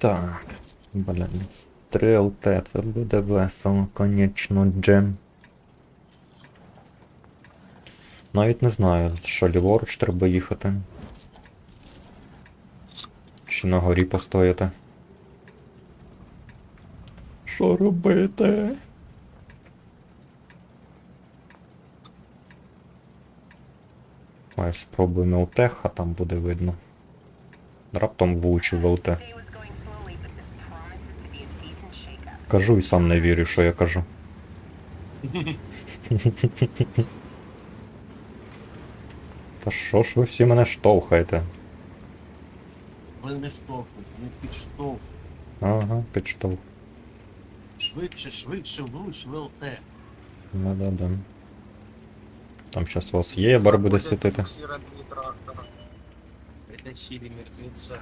Так. Блін, стріл Т, це буде весело, конечно, джем. Навіть не знаю, що ліворуч треба їхати. Чи на горі постояти. Що робити? Ой, спробуємо ЛТ, а там буде видно. Раптом влучу в ЛТ. Кажу і сам не вірю, що я кажу. Та що ж ви всі мене штовхаєте? Ви не штовхнуть, не підштовх. Ага, підштовх. Швидше, швидше, вруч в ЛТ. Да-да-да. Там щас у вас є, бар буде світити. Притащили мертвеца.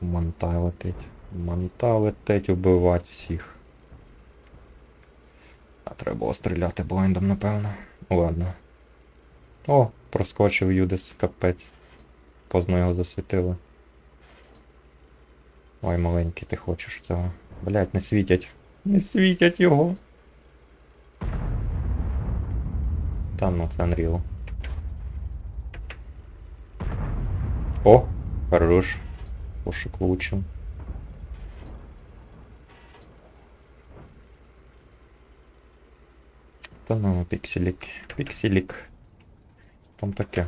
Манта летить. Манта летить убивать всіх. А треба було стріляти блайндом, напевно. Ладно. О, проскочив Юдис, капець. Поздно його засвітили. Ой, маленький, ти хочеш цього. Блять, не світять. Не світять його. Там ну це Unreal. О, хорош. Пошук влучив. Та ну, пікселік. Пікселік. Там таке.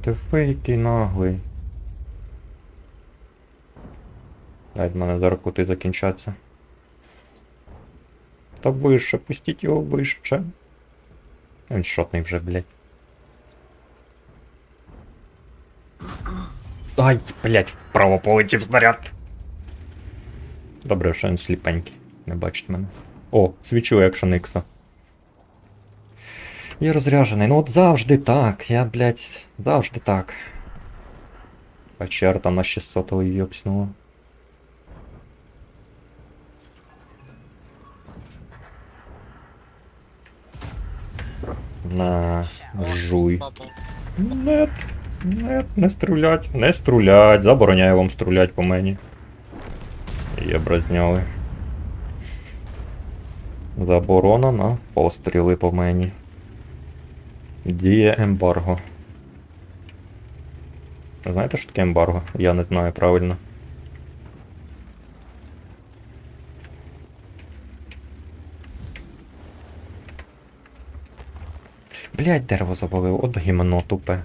Ти фейкий наглий. Блядь, в мене зараз кути закінчаться. Та вище, пустіть його вище. Він шотний вже, блядь. Ай, блядь, вправо полетів снаряд. Добре, що він сліпенький. Не бачить мене. О, свічу, якщо Никса. Я розряжений. Ну от завжди так. Я, блядь, завжди так. Печер там на 600 йопснуло. На, жуй. Нет, нет, не стрілять, не стрілять. Забороняю вам стрілять по мені. Є бразняли. Заборона на постріли по мені. Діє ембарго. Знаєте, що таке ембарго? Я не знаю правильно. Блять, дерево завалило, от гімно тупе.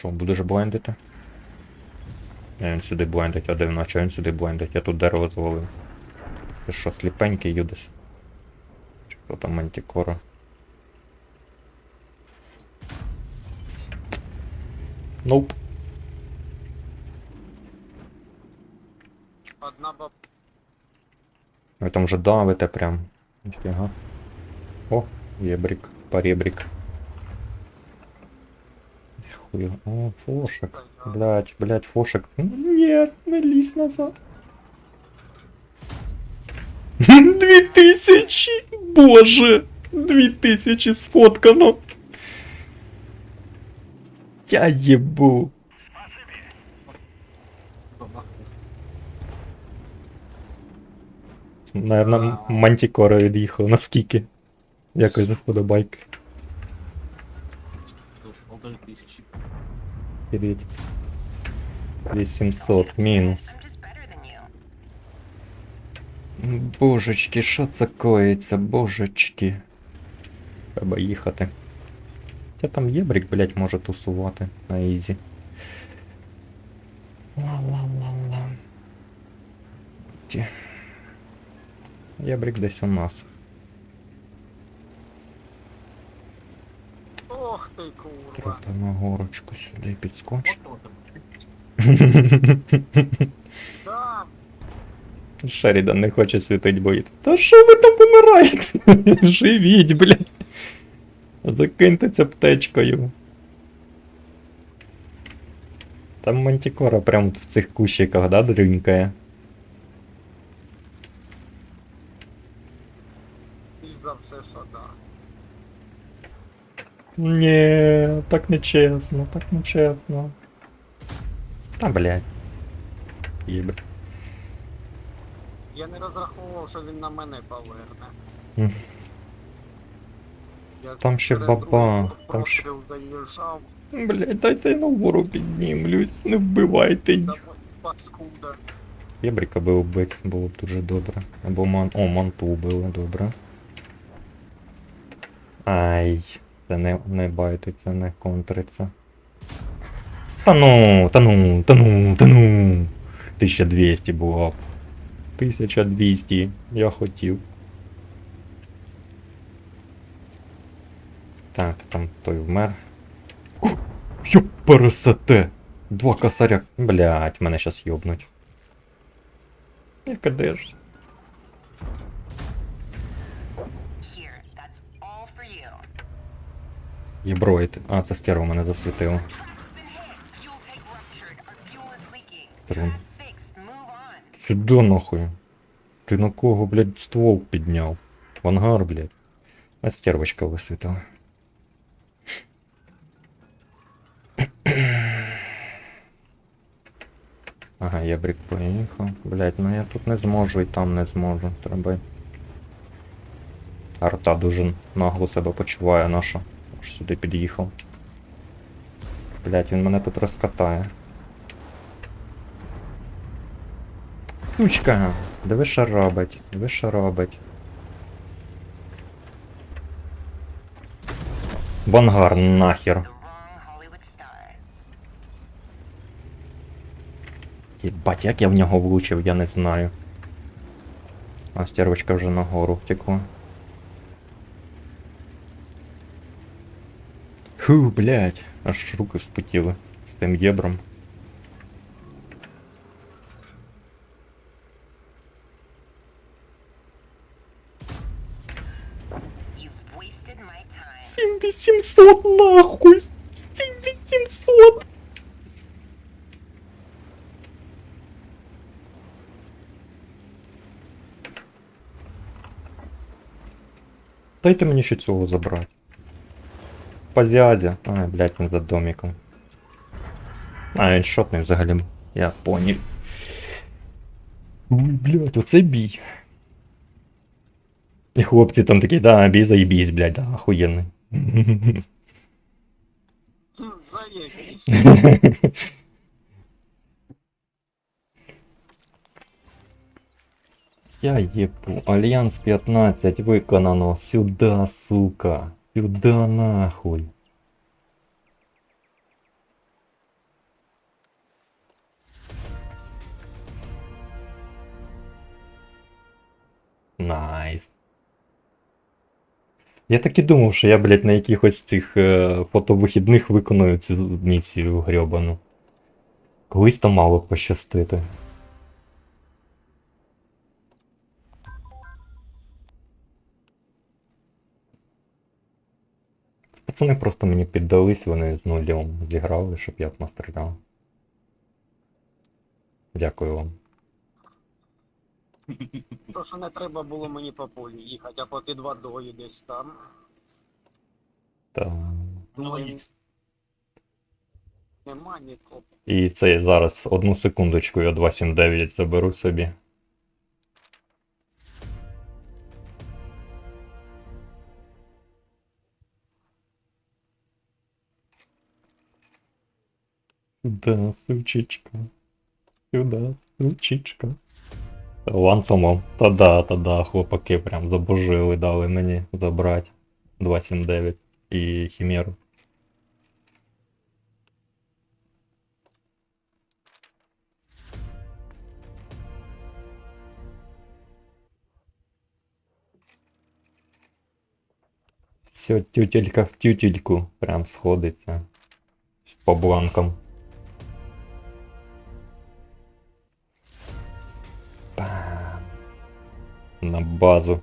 Що, будеш блендити? Не, він сюди блендить, а де він, а чого він сюди блендить? Я тут дерево завалив. Ти що, сліпенький юдиш? Чи хто там мантікора? Ноуп. Одна баб... Ви там вже давите прям. Ніфіга. О, єбрик, поребрик. Хуя. О, фошек. Блять, блять, фошек. Нет, не лізь назад. Дві тисячі! Боже! Дві тисячі сфоткано. Я єбу. Наверно, мантікора від'їхав. Наскільки? Якось за вподобайки. Тут полтори тисячі. Вперед. 800 мінус. I'm just better than you. Божечки, що це коїться, божечки. Треба їхати. Та там єбрик, блять, може тусувати на ізі. Ла-ла-ла-ла. Ті. Єбрик десь у нас. Ти горочку сюди. Да, Шерідан не хоче світить боїти. Та що ви там помираєте? Живіть, блядь. Закиньте це птечкою. Там мантікора прям в цих кущиках, да, дрюнькає? І за все, що так. Ні, так не чесно, так не чесно. Та блядь. Єбр. Я не розраховував, що він на мене поверне. Мгм. Я Там ще перед баба, другим там ще- постріл заїжджав, Блядь, дайте я нагору піднімлюсь, не вбивайте їх. та паскуда. Єбріка би вбити, було б дуже добре. Або ман. О, манту вбили, добре. Ай, це не, не байтиться, не контриться. Та ну, та ну, та ну, та ну. 1200 було. 1200, я хотів. Так, там той вмер. Йопересете! Два косаря. Блять, мене щас йобнуть. Яка держ. Єброїд. А, це стерва мене засвітило. Трун. Сюди нахуй. Ти на кого, блядь, ствол підняв? В ангар, блядь. А стервочка висвітила. Ага, я брик поїхав. Блядь, ну я тут не зможу і там не зможу. Треба. Арта дуже нагло себе почуває наша. Аж сюди під'їхав. Блядь, він мене тут розкатає. Сучка! Диви що робить, диви що робить. Бангар нахер. Єбать, як я в нього влучив, я не знаю. А стервочка вже нагору втекла. Фу, блядь, аж руки вспотіли з тим єбром. You've wasted my time. 7800 нахуй! 7800! Дайте мені ще цього забрати. По зязі. А, блядь, він за домиком. А, він шотний взагалі. Я понял. Ой, блядь, оце бій. І хлопці там такі, да, бій заєбісь, блядь, да, охуєнний. Хм, Заєбісь. Я ебу. Альянс 15 виконано. Сюда, сука. Сюда нахуй. Найс. Я так і думав, що я, блядь, на якихось цих е, фотовихідних виконую цю місію грьобану. Колись там мало пощастити. Пацани просто мені піддались, вони з нулем зіграли, щоб я б настріляв. Дякую вам. То, що не треба було мені по полі їхати, а по під водою десь там. Та... Ну, і Нема нікого. І це зараз одну секундочку я 279 заберу собі. Сюда, сучечка. Сюда, сучечка. Ланцомом. Та-да, та-да, хлопаки прям забожили, дали мені забрати 279 і хімеру. Все, тютелька в тютельку прям сходиться. По бланкам. На базу.